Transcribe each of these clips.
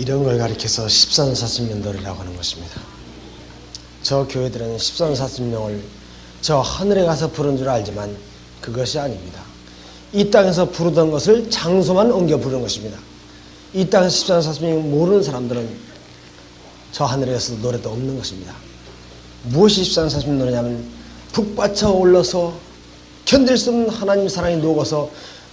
이런 걸 가리켜서 13사십년도리라고 하는 것입니다. 저 교회들은 13사십명을 저 하늘에 가서 부른 줄 알지만 그것이 아닙니다. 이 땅에서 부르던 것을 장소만 옮겨 부르는 것입니다. 이 땅에서 13사십명 모르는 사람들은 저 하늘에서 노래도 없는 것입니다. 무엇이 13사십년 노래냐면 북받쳐 올라서 견딜 수 없는 하나님 사랑이 녹아서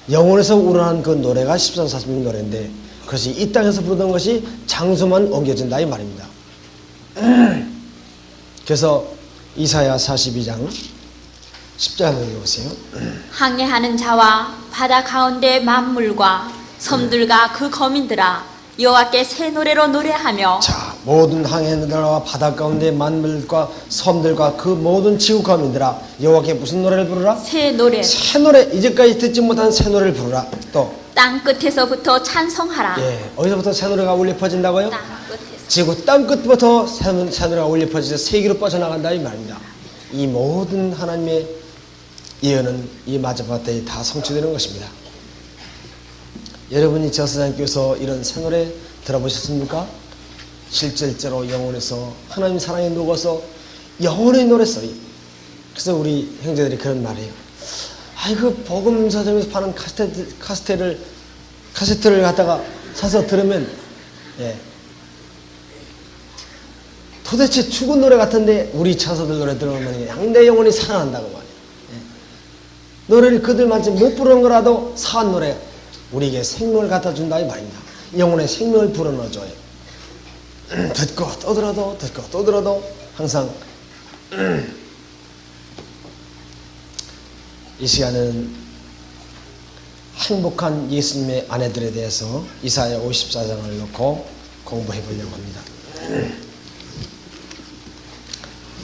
영혼에서 우러난 그 노래가 13사십년 노래인데 그것이 이 땅에서 부르던 것이 장소만 옮겨진다 이 말입니다. 그래서 이사야 42장 10절을 읽어보세요. 항해하는 자와 바다 가운데 만물과 섬들과 그 거민들아 여호와께 새 노래로 노래하며 자, 모든 항해들과 바다 가운데 만물과 섬들과 그 모든 지구 가민들아 여호와께 무슨 노래를 부르라? 새 노래 새 노래 이제까지 듣지 못한 새 노래를 부르라. 또 땅 끝에서부터 찬송하라 예, 어디서부터 새 노래가 울려 퍼진다고요? 땅 끝에서 지구 땅 끝부터 새, 노- 노래가 울려 퍼지서 세계로 뻗어나간다 이 말입니다. 이 모든 하나님의 예언은 이 마지막 때에 다 성취되는 것입니다. 여러분이 저스장교에서 이런 새 노래 들어보셨습니까? 실질적으로 영혼에서 하나님 사랑에 녹아서 영혼의 노래 소리. 그래서 우리 형제들이 그런 말이에요. 아이고 복음 서점에서 파는 카세트, 카세트를 카세트를 갖다가 사서 들으면 예, 도대체 죽은 노래 같은데 우리 차서들 노래 들으면 내 영혼이 살아난다고 말이에요. 예. 노래를 그들만치 못 부르는 거라도 사한 노래 우리에게 생명을 갖다 준다 이 말입니다. 영혼의 생명을 불어넣어줘요. 듣고 또 들어도 듣고 또 들어도 항상 이 시간은 행복한 예수님의 아내들에 대해서 이사야 54장을 놓고 공부해 보려고 합니다.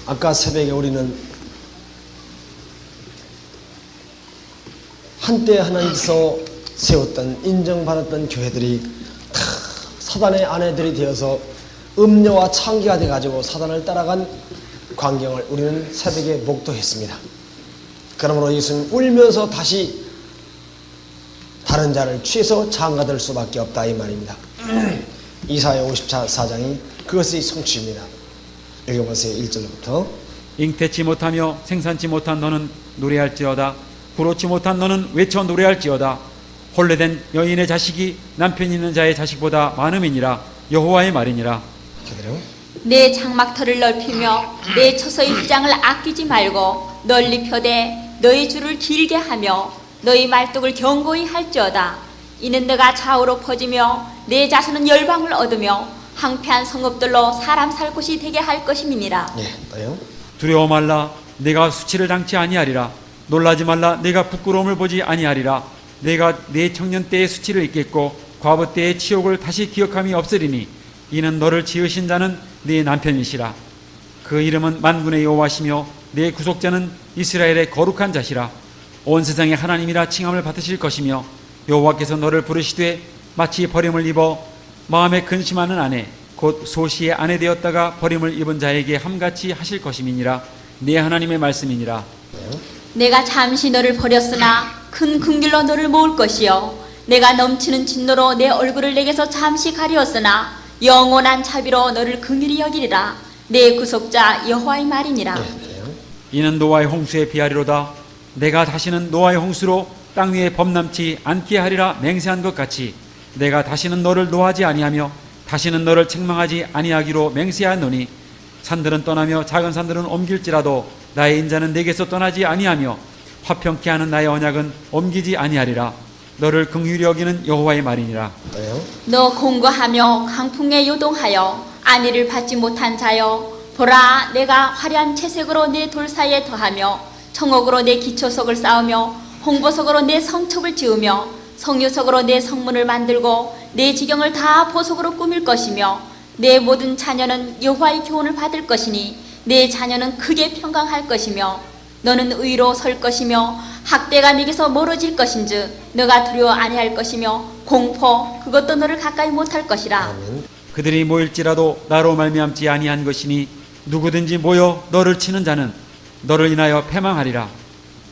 아까 새벽에 우리는 한때 하나님께서 세웠던 인정받았던 교회들이 다 사단의 아내들이 되어서 음녀와 창기가 돼가지고 사단을 따라간 광경을 우리는 새벽에 목도했습니다. 그러므로 예수는 울면서 다시 다른 자를 취해서 장가들 수밖에 없다 이 말입니다. 이사야 54장이 그것의 성취입니다. 읽어보세요. 1절부터 잉태치 못하며 생산치 못한 너는 노래할지어다 부르지 못한 너는 외쳐 노래할지어다 혼례된 여인의 자식이 남편 있는 자의 자식보다 많음이니라 여호와의 말이니라 기다려. 내 장막터를 넓히며 내 처소의 휘장을 아끼지 말고 널리 펴되 너희 줄을 길게 하며 너희 말뚝을 견고히 할지어다. 이는 너가 좌우로 퍼지며 내 자손은 열방을 얻으며 황폐한 성읍들로 사람 살 곳이 되게 할 것임이니라. 예, 또요. 두려워 말라. 내가 수치를 당치 아니하리라. 놀라지 말라. 내가 부끄러움을 보지 아니하리라. 내가 내 청년 때의 수치를 잊겠고 과부 때의 치욕을 다시 기억함이 없으리니 이는 너를 지으신 자는 네 남편이시라. 그 이름은 만군의 여호와시며 내 구속자는 이스라엘의 거룩한 자시라. 온 세상의 하나님이라 칭함을 받으실 것이며 여호와께서 너를 부르시되 마치 버림을 입어 마음에 근심하는 아내 곧 소시의 아내 되었다가 버림을 입은 자에게 함같이 하실 것임이니라. 내 하나님의 말씀이니라. 내가 잠시 너를 버렸으나 큰 긍휼로 너를 모을 것이요. 내가 넘치는 진노로 내 얼굴을 내게서 잠시 가리었으나 영원한 자비로 너를 긍휼히 여기리라. 내 구속자 여호와의 말이니라. 예, 또요. 이는 노아의 홍수에 비하리로다 내가 다시는 노아의 홍수로 땅 위에 범람치 않게 하리라 맹세한 것 같이 내가 다시는 너를 노하지 아니하며 다시는 너를 책망하지 아니하기로 맹세하노니 산들은 떠나며 작은 산들은 옮길지라도 나의 인자는 내게서 떠나지 아니하며 화평케 하는 나의 언약은 옮기지 아니하리라 너를 긍휼히 여기는 여호와의 말이니라. 너 공고하며 강풍에 요동하여 안위를 받지 못한 자여 보라 내가 화려한 채색으로 내 돌 사이에 더하며 청옥으로 내 기초석을 쌓으며 홍보석으로 내 성첩을 지으며 성유석으로 내 성문을 만들고 내 지경을 다 보석으로 꾸밀 것이며 내 모든 자녀는 여호와의 교훈을 받을 것이니 내 자녀는 크게 평강할 것이며 너는 의로 설 것이며 학대가 네게서 멀어질 것인즉 너가 두려워 아니할 것이며 공포 그것도 너를 가까이 못할 것이라. 그들이 모일지라도 나로 말미암지 아니한 것이니 누구든지 모여 너를 치는 자는 너를 인하여 패망하리라.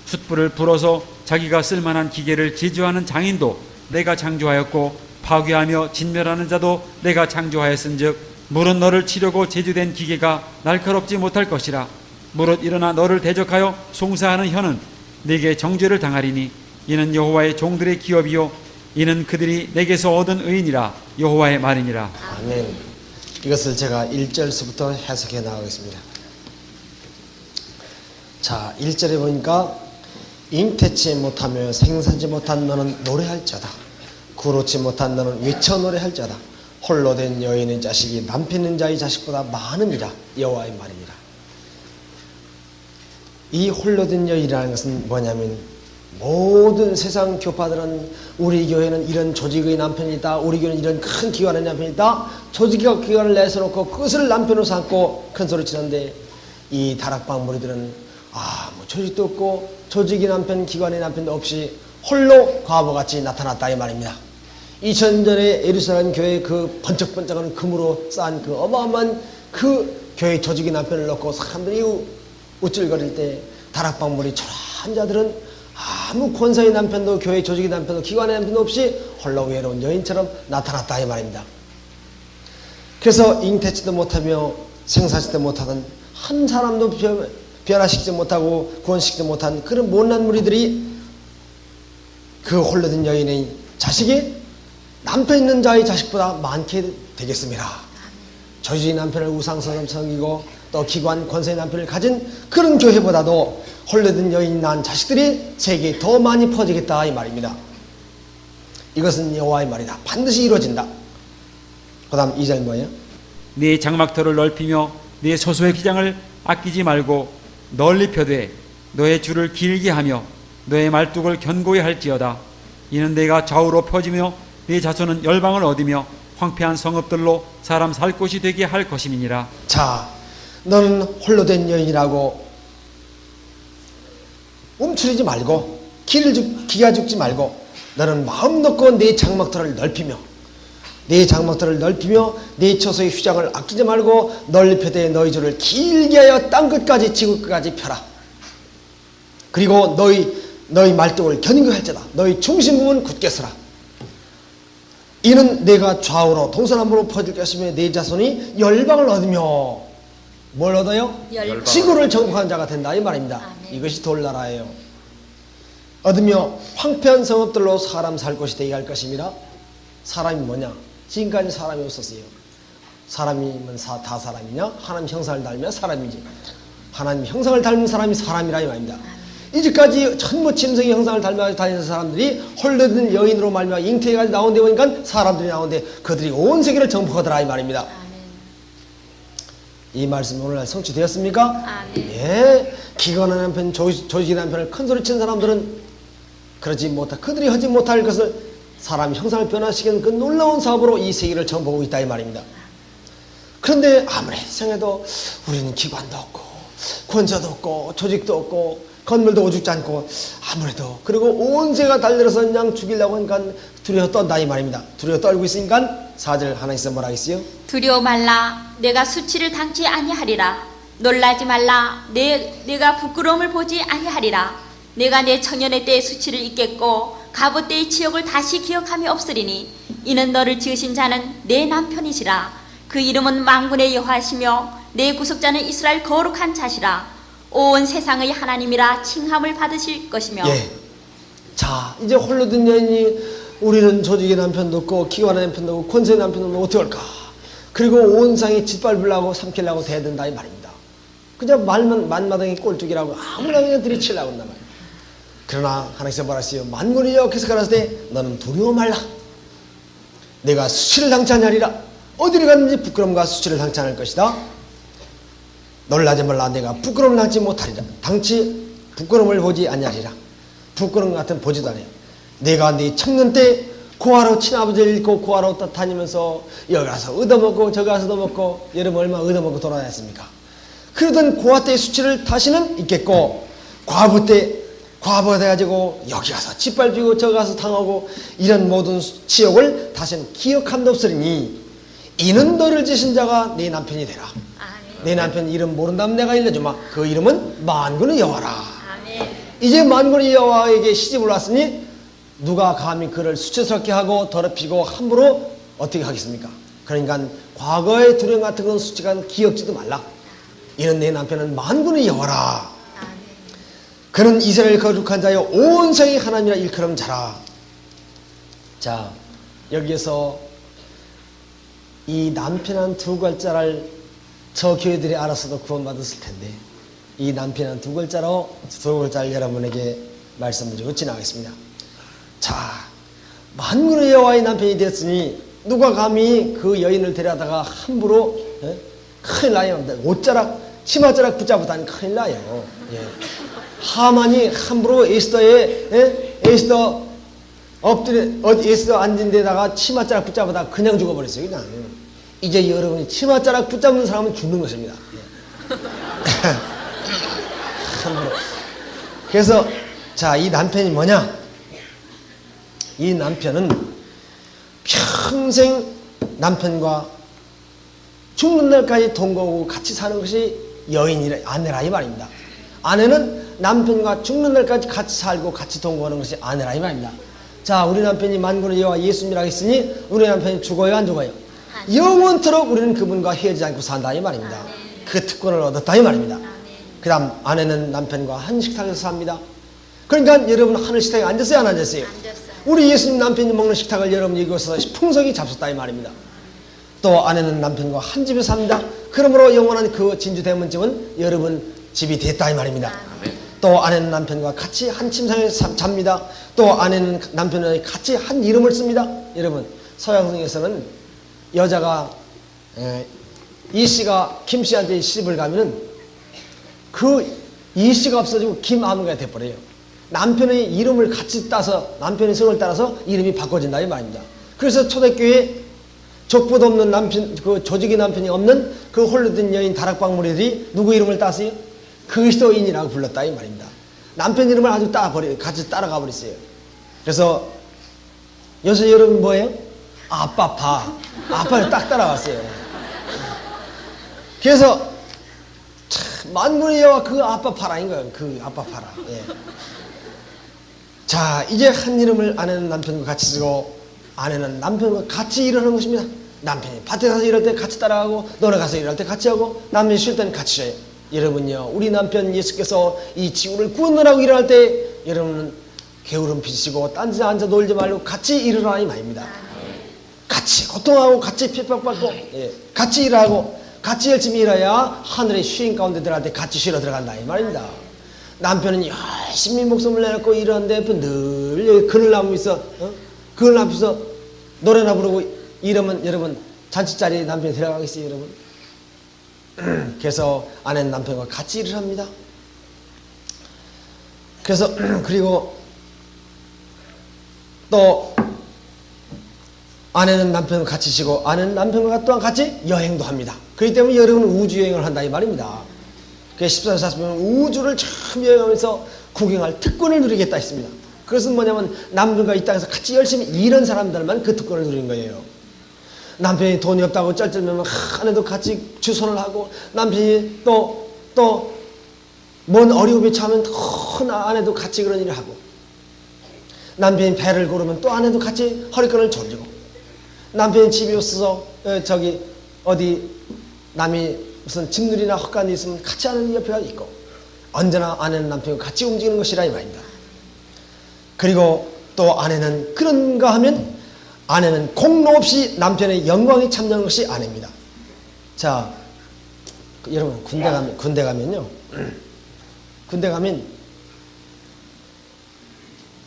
숯불을 불어서 자기가 쓸만한 기계를 제조하는 장인도 내가 창조하였고 파괴하며 진멸하는 자도 내가 창조하였은즉 무릇 너를 치려고 제주된 기계가 날카롭지 못할 것이라. 무릇 일어나 너를 대적하여 송사하는 혀는 네게 정죄를 당하리니 이는 여호와의 종들의 기업이요 이는 그들이 내게서 얻은 의인이라 여호와의 말이니라. 아멘. 이것을 제가 1절서부터 해석해 나가겠습니다. 자, 1절에 보니까 잉태치 못하며 생산지 못한 너는 노래할자다. 구로치 못한 너는 외쳐 노래할자다. 홀로 된 여인의 자식이 남편 있는 자의 자식보다 많음이라 여호와의 말이니라. 이 홀로 된 여인이라는 것은 뭐냐면 모든 세상 교파들은 우리 교회는 이런 조직의 남편이 있다. 우리 교회는 이런 큰 기관의 남편이 있다. 조직의 기관을 내세놓고 그것을 남편으로 삼고 큰 소리 치는데 이 다락방 무리들은 아, 뭐 조직도 없고 조직의 남편, 기관의 남편도 없이 홀로 과부같이 나타났다 이 말입니다. 2000년에 예루살렘 교회 그 번쩍번쩍하는 금으로 쌓은 그 어마어마한 그 교회 조직의 남편을 놓고 사람들이 우쭐거릴 때 다락방 무리 초라한 자들은 아무 권사의 남편도 교회 조직의 남편도 기관의 남편도 없이 홀로 외로운 여인처럼 나타났다 이 말입니다. 그래서 잉태치도 못하며 생사치도 못하던 한 사람도 변- 변화시키지 못하고 구원시키지 못한 그런 못난 무리들이 그 홀로 된 여인의 자식이 남편 있는 자의 자식보다 많게 되겠습니다. 저주의 남편을 우상처럼 섬기고 또 기관 권세의 남편을 가진 그런 교회보다도 홀려든 여인 낳은 자식들이 세계에 더 많이 퍼지겠다 이 말입니다. 이것은 여호와의 말이다. 반드시 이루어진다. 그 다음 2절 뭐예요? 네 장막터를 넓히며 네 소소의 기장을 아끼지 말고 널리 펴되 너의 줄을 길게 하며 너의 말뚝을 견고히 할지어다 이는 내가 좌우로 펴지며 네 자손은 열방을 얻으며 황폐한 성읍들로 사람 살 곳이 되게 할 것임이니라 자, 너는 홀로 된 여인이라고 움츠리지 말고 기를 죽, 기가 죽지 말고 너는 마음 놓고 네 장막터를 넓히며 네 장막터를 넓히며 네 처소의 휘장을 아끼지 말고 펴대 너희 줄을 길게 하여 땅 끝까지 지구 끝까지 펴라. 그리고 너희 너희 말뚝을 견고할지다. 너희 중심 부분 굳게 서라. 이는 내가 좌우로 동서남북으로 퍼질 것이며 내 자손이 열방을 얻으며 뭘 얻어요? 열방. 지구를 정복한 자가 된다 이 말입니다. 아멘. 이것이 돌나라예요. 얻으며 황폐한 성읍들로 사람 살 곳이 되게 할 것입니다. 사람이 뭐냐? 지금까지 사람이 없었어요. 사람이면 사- 다 사람이냐? 하나님 형상을 닮으면 사람이지. 하나님 형상을 닮은 사람이 사람이라 이 말입니다. 이제까지 전부 짐승의 형상을 닮아 다니는 사람들이 홀려든 여인으로 말미암아 잉태가 나온 데 보니까 사람들이 나오는데 그들이 온 세계를 정복하더라 이 말입니다. 이 말씀 오늘날 성취되었습니까? 아멘. 예. 기관한 남편, 조, 조직의 남편을 큰 소리 친 사람들은 그러지 못할, 그들이 하지 못할 것을 사람 형상을 변화시키는 그 놀라운 사업으로 이 세계를 정복하고 있다 이 말입니다. 그런데 아무리 생각해도 우리는 기관도 없고 권세도 없고 조직도 없고 건물도 오죽지 않고 아무래도. 그리고 온 세가 달려들어서 그냥 죽이려고 하니까 두려워 떤다 이 말입니다. 두려워 떨고 있으니까 사절 하나님께서 뭐라 했어요? 두려워 말라. 내가 수치를 당치 아니하리라. 놀라지 말라. 내, 내가 부끄러움을 보지 아니하리라. 내가 내 청년의 때의 수치를 잊겠고 가부 때의 치욕을 다시 기억함이 없으리니 이는 너를 지으신 자는 내 남편이시라. 그 이름은 망군의 여호와시며 내 구속자는 이스라엘 거룩한 자시라 온 세상의 하나님이라 칭함을 받으실 것이며 예. 자, 이제 홀로 든 여인이 우리는 조직의 남편도 없고 기관의 남편도 없고 권세의 남편도 없고 어떻게 할까? 그리고 온 상이 짓밟으려고 삼키려고 대든다 이 말입니다. 그냥 말만 만마당에 꼴뚜기라고 아무나 그냥 들이치려고 한단 말이에요. 그러나 하나님께서 말하세요. 만군이 여기서 가라서 때 너는 두려워 말라. 내가 수치를 당치 아니하리라. 어디를 갔는지 부끄러움과 수치를 않을 것이다. 놀라지 말라. 내가 부끄러움을 당치 못하리라. 당치 부끄러움을 보지 아니하리라. 부끄러움 같은 보지도 않아요 내가 네 청년 때 고아로 친아버지를 잃고 고아로 따- 다니면서 여기 가서 얻어먹고 저기 가서 얻어먹고 여러분 얼마 얻어먹고 돌아다녔습니까? 그러던 고아 때의 수치를 다시는 잊겠고 과부 때 과부가 돼가지고 여기 가서 짓밟히고 저기 가서 당하고 이런 모든 수- 치욕을 다시는 기억함도 없으리니 이는 너를 지신 자가 네 남편이 되라 내 남편 이름 모른다면 내가 알려주마. 그 이름은 만군의 여호와라. 이제 만군의 여호와에게 시집을 왔으니 누가 감히 그를 수치스럽게 하고 더럽히고 함부로 어떻게 하겠습니까? 그러니까 과거의 두려움 같은 건 수치가 기억지도 말라. 이는 내 남편은 만군의 여호와라. 그는 이스라엘 거룩한 자여 온 성이 하나님이라 일컬음 자라. 자 여기에서 이 남편한 두 글자를 저 교회들이 알았어도 구원받았을 텐데 이 남편한 두 글자로 두 글자를 여러분에게 말씀드리고 지나가겠습니다. 자 만군의 여호와의 남편이 됐으니 누가 감히 그 여인을 데려다가 함부로 예? 큰일 나요. 옷자락 치마자락 붙잡았다니 큰일 나요. 예. 하만이 함부로 에스더의 예? 에스더 엎드려 어디 에스더 앉은 데다가 치마자락 붙잡아다 그냥 죽어버렸어요. 그냥 이제 여러분이 치마자락 붙잡는 사람은 죽는 것입니다. 그래서 자 이 남편이 뭐냐? 이 남편은 평생 남편과 죽는 날까지 동거하고 같이 사는 것이 여인이라 아내라 이 말입니다. 아내는 남편과 죽는 날까지 같이 살고 같이 동거하는 것이 아내라 이 말입니다. 자, 우리 남편이 만군의 여호와 예수님이라 했으니 우리 남편이 죽어요 안 죽어요? 영원토록 우리는 그분과 헤어지지 않고 산다 이 말입니다. 그 특권을 얻었다 이 말입니다. 그 다음 아내는 남편과 한 식탁에서 삽니다. 그러니까 여러분 하늘 식탁에 앉았어요 안 앉았어요? 우리 예수님 남편이 먹는 식탁을 여러분 이곳에서 풍성히 잡섰다 이 말입니다. 또 아내는 남편과 한 집에 삽니다. 그러므로 영원한 그 진주 대문집은 여러분 집이 됐다 이 말입니다. 또 아내는 남편과 같이 한 침상에 사- 잡니다. 또 아내는 남편과 같이 한 이름을 씁니다. 여러분 서양성에서는 여자가 에, 이 씨가 김 씨한테 시집을 가면은 그 이 씨가 없어지고 김아무가 돼버려요. 남편의 이름을 같이 따서 남편의 성을 따라서 이름이 바꿔진다 이 말입니다. 그래서 초대교회 족보도 없는 남편, 그 조직의 남편이 없는 그 홀로 된 여인 다락방 무리들이 누구 이름을 따세요? 그리스도인이라고 불렀다 이 말입니다. 남편 이름을 아주 따버려 같이 따라가 버렸어요. 그래서 요새 여러분 뭐예요? 아빠파, 아빠를 딱 따라갔어요. 그래서 참, 만군의 여호와 그 아빠 파라인 거예요. 그 아빠 파라. 예. 자, 이제 한 이름을 아내는 남편과 같이 쓰고 아내는 남편과 같이 일하는 것입니다. 남편이 밭에 가서 일할 때 같이 따라가고 노래 가서 일할 때 같이 하고 남편이 쉴 때는 같이 쉬어요. 여러분요, 우리 남편 예수께서 이 지구를 구원하라고 일할 때 여러분은 게으름 피시고 딴데 앉아 놀지 말고 같이 일을 하니 말입니다. 같이 고통하고 같이 핍박받고 예, 같이 일하고 같이 열심히 일해야 하늘의 쉼 가운데 들어갈 때 같이 쉬러 들어간다 이 말입니다. 남편은 열심히 목숨을 내놓고 일하는데 늘 여기 그늘나무 있어 어? 그늘나무 있어 노래나 부르고 이러면 여러분 잔치 자리에 남편이 들어가겠어요 여러분? 그래서 아내는 남편과 같이 일을 합니다. 그래서 그리고 또 아내는 남편과 같이 쉬고 아내는 남편과 또한 같이 여행도 합니다. 그렇기 때문에 여러분은 우주 여행을 한다 이 말입니다. 그 14절 40면 우주를 처음 여행하면서 구경할 특권을 누리겠다 했습니다. 그것은 뭐냐면 남편과 이 땅에서 같이 열심히 일한 사람들만 그 특권을 누리는 거예요. 남편이 돈이 없다고 쩔쩔매면 아내도 같이 주선을 하고 남편이 또 또 뭔 어려움에 처하면 큰 아내도 같이 그런 일을 하고 남편이 배를 고르면 또 아내도 같이 허리끈을 졸리고 남편이 집이 없어서 어, 저기 어디 남이 무슨 집들이나 헛간이 있으면 같이 하는 옆에가 있고 언제나 아내는 남편과 같이 움직이는 것이라 이 말입니다. 그리고 또 아내는 그런가 하면 아내는 공로 없이 남편의 영광에 참여하는 것이 아내입니다. 자, 그 여러분 군대 가면 군대 가면요, 군대 가면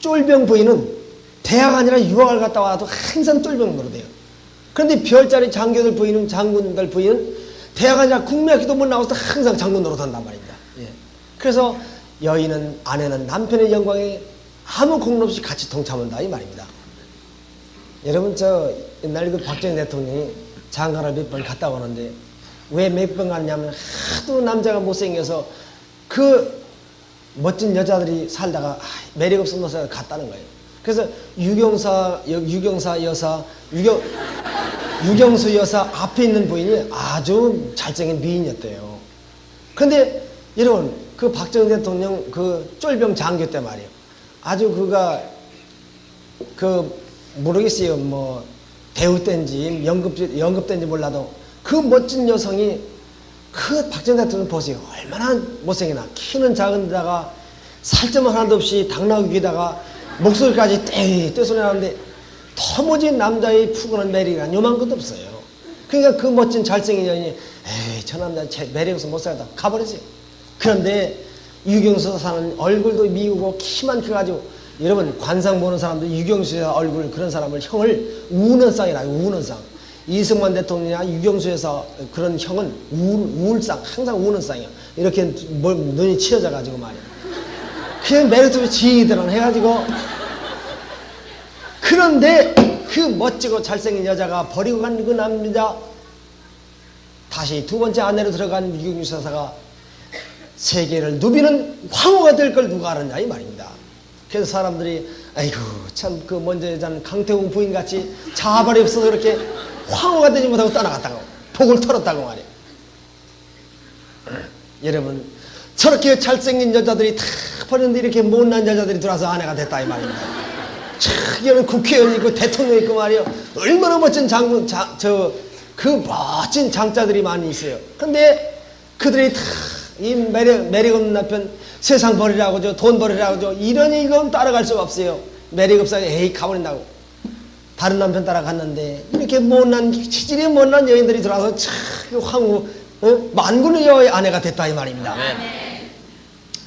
쫄병 부인은 대학 아니라 유학을 갔다 와도 항상 쫄병 노릇해요. 그런데 별자리 장교들 부인은 장군들 부인은 대학 아니라 국민학교도 못 나와서 항상 장군 노릇한단 말입니다. 예. 그래서 여인은 아내는 남편의 영광에 아무 공로 없이 같이 동참한다 이 말입니다. 여러분 저 옛날 그 박정희 대통령이 장가를 몇 번 갔다 오는데 왜 몇 번 갔냐면 하도 남자가 못생겨서 그 멋진 여자들이 살다가 아, 매력 없은 곳에 갔다는 거예요. 그래서 유경사 여- 유경사 여사 유경 유경수 여사 앞에 있는 부인이 아주 잘생긴 미인이었대요. 근데 여러분 그 박정희 대통령 그 쫄병 장교 때 말이에요. 아주 그가 그 모르겠어요. 뭐 배우 때인지 연급 연급 때인지 몰라도 그 멋진 여성이 그 박정희 대통령 보세요. 얼마나 못생기나. 키는 작은데다가 살점 하나도 없이 당나귀에다가 목소리까지 떼 떼소리 나는데 터무지 남자의 푸근한 매력이 요만 것도 없어요. 그러니까 그 멋진 잘생긴 여인이 에이 저 남자 제 매력 없어 못 살다 가버리세요. 그런데 유경수 사는 얼굴도 미우고 키만 커가지고 여러분 관상 보는 사람들 유경수의 얼굴 그런 사람을 형을 우는 쌍이라고 우는 쌍. 이승만 대통령이나 유경수 여사 그런 형은 우울, 우울상 항상 우는 쌍이야. 이렇게 뭘 눈이 치여져 가지고 말이야. 그냥 매력도 지이들은 해가지고 그런데 그 멋지고 잘생긴 여자가 버리고 간 그 남자 다시 두 번째 아내로 들어간 유경수 여사가 세계를 누비는 황후가 될 걸 누가 알았냐 이 말입니다. 그래서 사람들이 아이고 참 그 먼저 여자는 강태공 부인 같이 자발이 없어서 그렇게 황후가 되지 못하고 떠나갔다고 복을 털었다고 말이에요. 여러분 저렇게 잘생긴 여자들이 다 버렸는데 이렇게 못난 여자들이 들어와서 아내가 됐다 이 말입니다. 참 여러분 국회의원 있고 대통령 있고 말이요 얼마나 멋진 장군 저그 멋진 장자들이 많이 있어요. 근데 그들이 다 이 매력, 매력 없는 남편 세상 버리라고 저 돈 버리라고 저 이러니 이건 따라갈 수가 없어요. 매력 없어 에이 가버린다고. 다른 남편 따라갔는데 이렇게 못난 치질이 못난 여인들이 들어와서 참 황후 어? 만군의 여의 아내가 됐다 이 말입니다.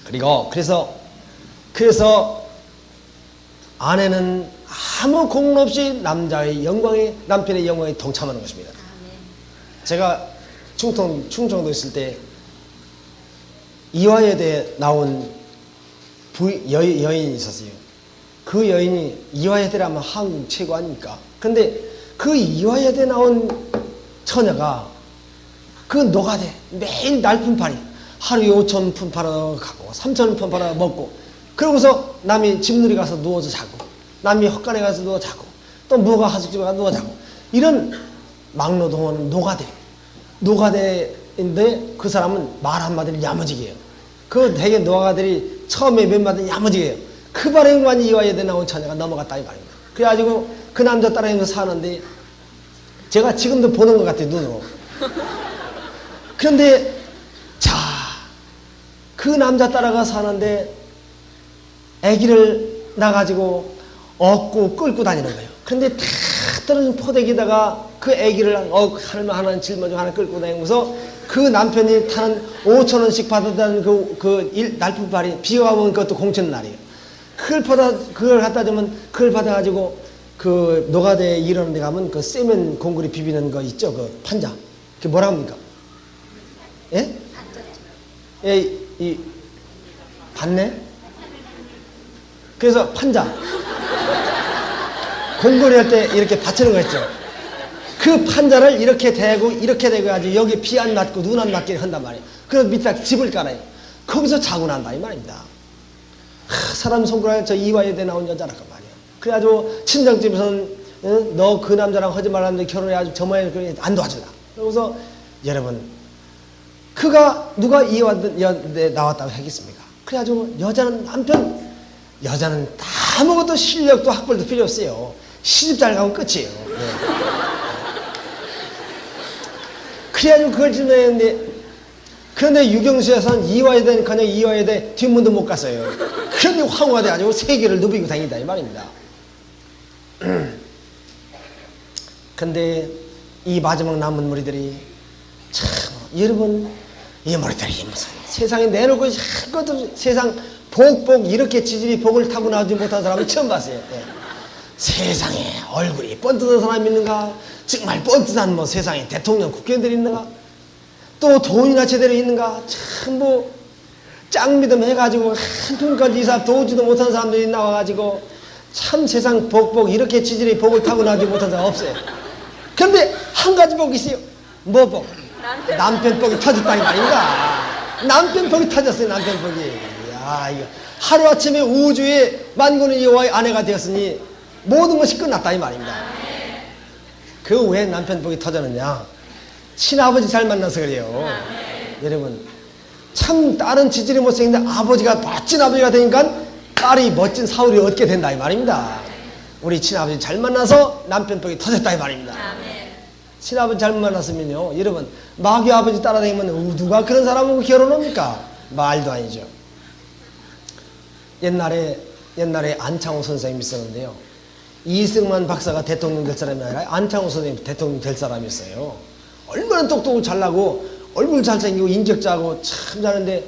그리고 그래서 그래서 아내는 아무 공로 없이 남자의 영광에 남편의 영광에 동참하는 것입니다. 제가 충청 충청도 있을 때 이화여대 나온 부, 여, 여인이 있었어요. 그 여인이 이화여대라면 한국 최고 아닙니까? 근데 그 이화여대 나온 처녀가 그 노가대 매일 날품팔이 하루에 5천 푼 팔아 가고 3천 푼 팔아 먹고 그러고서 남이 집누리 가서 누워서 자고 남이 헛간에 가서 누워 자고 또 무가 하숙집에 가서 누워 자고 이런 막노동은 노가대. 노가대인데 그 사람은 말 한마디를 야무지게 해요. 그 대개 노가들이 처음에 몇 마디 야무지게 해요. 그 바람만 이화여대 나온 처녀가 넘어갔다 이 말입니다 그래가지고 그 남자 따라서 사는데 제가 지금도 보는 것 같아요 눈으로. 그런데 자, 그 남자 따라가 사는데 아기를 나가지고 업고 끌고 다니는 거예요. 그런데 다 떨어진 포대기다가 그 아기를 어, 할머 하나 짊어지고 하나 끌고 다니면서 그 남편이 타는 5천 원씩 받았다는 그, 그 일, 날품팔이 비가 오면 그것도 공천 날이에요. 그걸 받아, 그걸 갖다 주면 그걸 받아가지고 그 노가대에 이러는 데 가면 그 세면 공구리 비비는 거 있죠. 그 판자. 그게 뭐라 합니까? 예? 예, 이, 이 받네? 그래서 판자. 공거리 할 때 이렇게 받치는 거 있죠. 그 판자를 이렇게 대고 이렇게 대고 가지고 여기 비 안 맞고 눈 안 맞게 한단 말이에요. 그래서 밑에 집을 깔아요. 거기서 자고 난다 이 말입니다. 하, 사람 손가락에 저 이화여대 나온 여자란 말이에요. 그래가지고 친정집에서는 너그 남자랑 하지 말라는데 결혼해가지고 저 모양을 그래 안 도와준다. 그러고서 여러분 그가 누가 이화여대 나왔다고 하겠습니까? 그래가지고 여자는 남편 여자는 아무것도 실력도 학벌도 필요 없어요. 시집 잘 가면 끝이에요. 네. 그래가지고 그걸 질문했는데 그런데 유경수 여사는 이화여대는 그냥 이화여대 뒷문도 못 갔어요. 그런데 황후가 돼가지고 세계를 누비고 다닌다 이 말입니다. 근데 이 마지막 남은 무리들이 참 여러분 이 머리들이 무슨 세상에 내놓고 한것도 세상 복복 이렇게 지질이 복을 타고 나오지 못한 사람은 처음 봤어요. 예. 세상에 얼굴이 뻔듯한 사람이 있는가? 정말 뻔듯한 뭐 세상에 대통령 국회의원들이 있는가? 또 돈이나 제대로 있는가? 참 뭐 짱믿음 해가지고 한 푼까지 이사 도우지도 못한 사람들이 나와가지고 참 세상 복복 이렇게 지질이 복을 타고 나오지 못한 사람 없어요. 그런데 한 가지 복이 있어요. 뭐 복? 남편 복이 터졌다 이 말인가? 남편 복이 터졌어요. 남편 복이. 야 이거 하루 아침에 우주의 만군의 여호와의 아내가 되었으니 모든 것이 끝났다 이 말입니다. 그 왜 남편 복이 터졌느냐? 친아버지 잘 만나서 그래요. 여러분 참 딸은 지질이 못생긴데 아버지가 멋진 아버지가 되니까 딸이 멋진 사울이 얻게 된다 이 말입니다. 우리 친아버지 잘 만나서 남편 덕이 터졌다 이 말입니다. 친아버지 잘못 만났으면요. 여러분 마귀 아버지 따라다니면 누가 그런 사람하고 결혼합니까? 말도 아니죠. 옛날에 옛날에 안창호 선생님이 있었는데요. 이승만 박사가 대통령 될 사람이 아니라 안창호 선생님 대통령 될 사람이었어요. 얼마나 똑똑하고 잘나고 얼굴 잘생기고 인격자고 참 잘하는데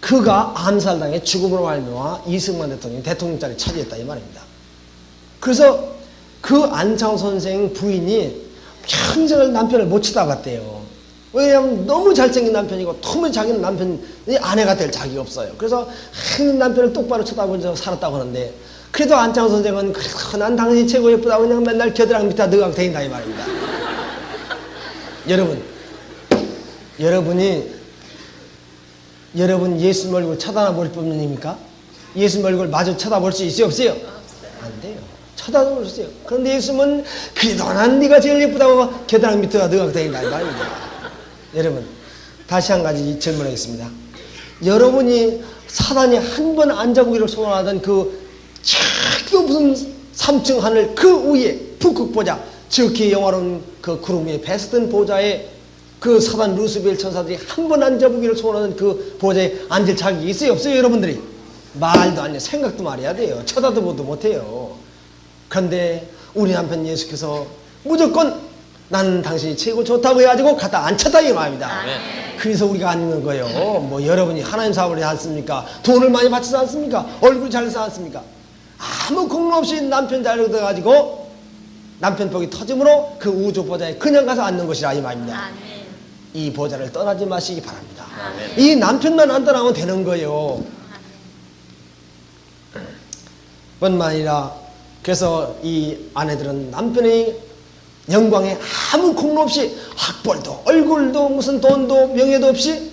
그가 암살당해 죽음으로 말미암아 이승만 대통령이 대통령 자리 차지했다 이 말입니다. 그래서 그 안창호 선생 부인이 평생을 남편을 못 치다갔대요. 왜냐하면 너무 잘생긴 남편이고 너무 자기는 남편이 아내가 될 자격이 없어요. 그래서 한 남편을 똑바로 쳐다보면서 살았다고 하는데 그래도 안창호 선생은 그래도 난 당신이 최고 예쁘다고 그냥 맨날 겨드랑이 밑에 느각 대인다 이 말입니다. 여러분 여러분이 여러분 예수님 얼굴 쳐다볼 뿐입니까? 예수님 얼굴 마주 쳐다볼 수 있어요 없어요? 안 돼요. 쳐다볼 수 있어요. 그런데 예수님은 그래도 난 네가 제일 예쁘다고 겨드랑이 밑에가 느각 대인다 이 말입니다. 여러분 다시 한 가지 질문하겠습니다. 여러분이 사단이 한 번 앉아보기를 소원하던 그 작도 무슨 3층 하늘 그 위에 북극 보자 지극히 영화로운 그 구름 위에 베스든 보좌에 그 사단 루스벨 천사들이 한 번 앉아보기를 소원하는 그 보좌에 앉을 자격이 있어요 없어요 여러분들이? 말도 안해 생각도 말해야 돼요. 쳐다도 보도 못해요. 그런데 우리 남편 예수께서 무조건 나는 당신이 최고 좋다고 해가지고 갖다 앉혔다 이 말입니다. 그래서 우리가 앉는 거예요. 뭐 여러분이 하나님 사업을 하지 않습니까? 돈을 많이 받치지 않습니까? 얼굴 잘 쓰지 않습니까? 아무 공로 없이 남편 잘 얻어가지고 남편 복이 터짐으로 그 우주 보좌에 그냥 가서 앉는 것이라 이 말입니다. 아멘. 이 보좌를 떠나지 마시기 바랍니다. 이 남편만 안 떠나면 되는 거예요. 뿐만 아니라 그래서 이 아내들은 남편의 영광에 아무 공로 없이 학벌도 얼굴도 무슨 돈도 명예도 없이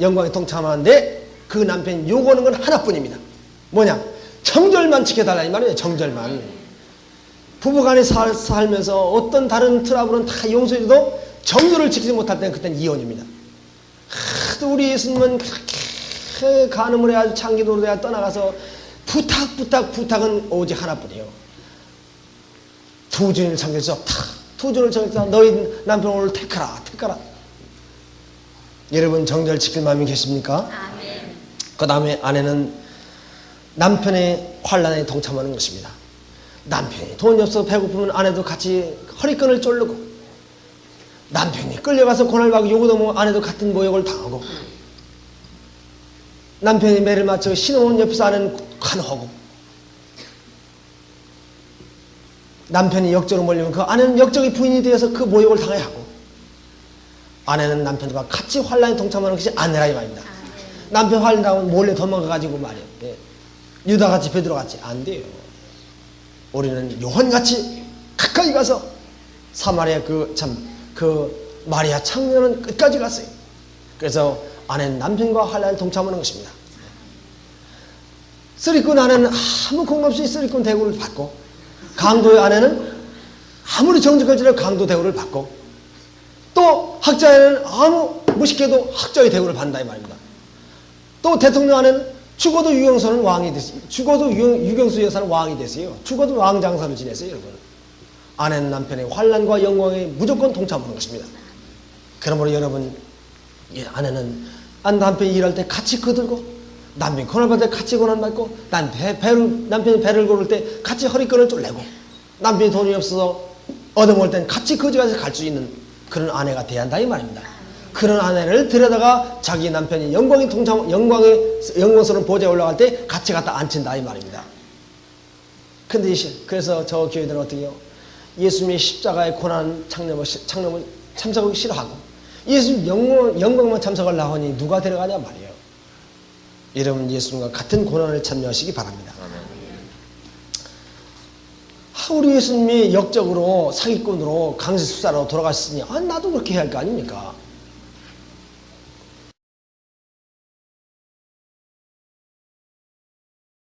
영광에 동참하는데 그 남편이 요구하는 건 하나뿐입니다. 뭐냐? 정절만 지켜달라 이 말이에요. 정절만. 부부간에 살, 살면서 어떤 다른 트러블은 다 용서해도 정절을 지키지 못할 때는 그때는 이혼입니다. 하도 우리 예수님은 그렇게 간음을 해가지고 창기도로 내가 떠나가서 부탁 부탁 부탁은 오직 하나뿐이에요. 두 주인을 없다. 두 주인을 없다. 너희 남편 오늘 택하라 택하라. 여러분 정절 지킬 마음이 계십니까? 아멘. 그 다음에 아내는 남편의 환란에 동참하는 것입니다. 남편이 돈이 없어 배고프면 아내도 같이 허리끈을 졸르고 남편이 끌려가서 고난받고 요구도 뭐 아내도 같은 모욕을 당하고 남편이 매를 맞춰 신혼 옆에서 아내는 간호하고 남편이 역적으로 몰리면 그 아내는 역적의 부인이 되어서 그 모욕을 당해야 하고 아내는 남편과 같이 환란에 동참하는 것이 아내라 이 말입니다. 남편 환란 당하면 몰래 도망가가지고 말이에요. 예. 유다같이 베드로같이 안 돼요. 우리는 요한같이 가까이 가서 사마리아 그참그 마리아 창녀는 끝까지 갔어요. 그래서 아내는 남편과 환란에 동참하는 것입니다. 쓰리꾼 아내는 아무 공감 없이 쓰리꾼 대우를 받고 강도의 아내는 아무리 정직할지라도 강도 대우를 받고 또 학자에는 아무 무식해도 학자의 대우를 받는다 이 말입니다. 또 대통령 아내는 죽어도 유경수는 왕이 됐어요. 죽어도 유경, 유경수 여사는 왕이 됐어요. 죽어도 왕 장사를 지냈어요, 여러분. 아내는 남편의 환란과 영광에 무조건 동참하는 것입니다. 그러므로 여러분, 이 아내는 안 남편이 일할 때 같이 거들고 남편이 고난 받을 때 같이 고난 받고 난 배, 배를, 남편이 배를 고를 때 같이 허리끈을 쫄래고 남편이 돈이 없어서 얻어먹을 땐 같이 거지가서 갈 수 있는 그런 아내가 돼야 한다 이 말입니다. 그런 아내를 들여다가 자기 남편이 영광의 동참 영광의 영광스러운 보좌에 올라갈 때 같이 갖다 앉힌다 이 말입니다. 근데 이- 그래서 저 교회들은 어떻게 해요? 예수님의 십자가의 고난 창념을 시- 창념을 참석하기 싫어하고 예수님 영광, 영광만 참석하려고 하니 누가 데려가냐 말이에요. 여러분 예수님과 같은 고난을 참여하시기 바랍니다. 아, 우리 예수님이 역적으로 사기꾼으로 강제 수사로 돌아가셨으니 아, 나도 그렇게 해야 할 거 아닙니까?